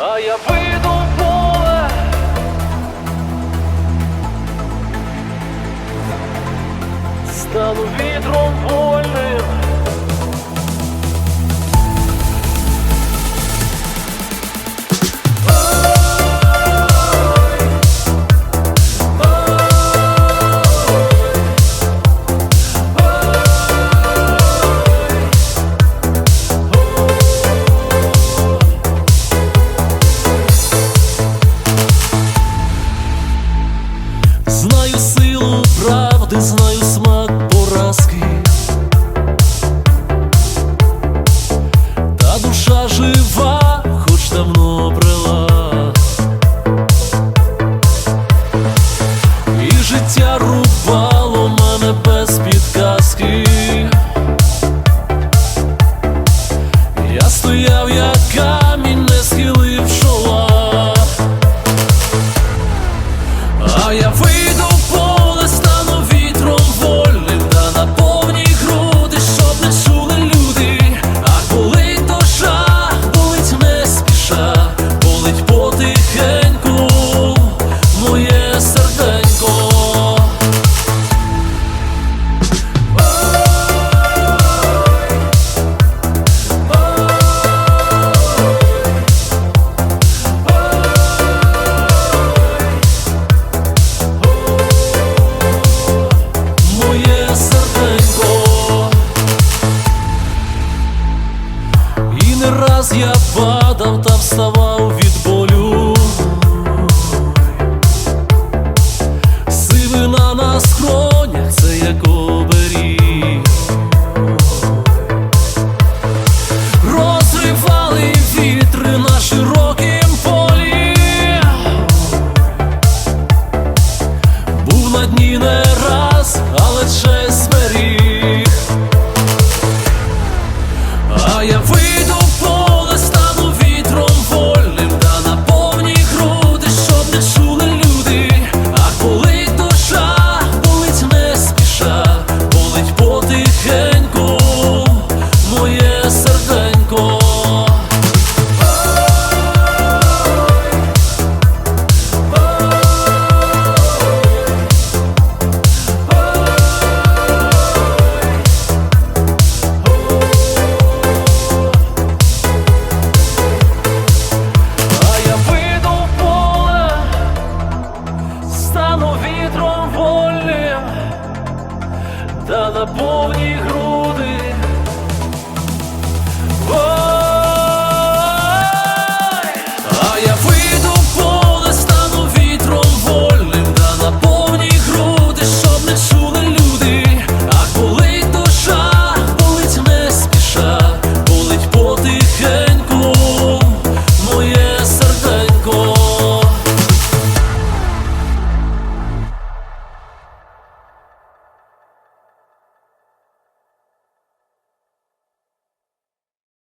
А я вийду в поле. Стану вітром в я падав та вставав від болю, сивина на скронях це як оберіг. Розривали вітри на широкім полі, був на дні не раз, але честь зберіг, а я вийду. на повній гру.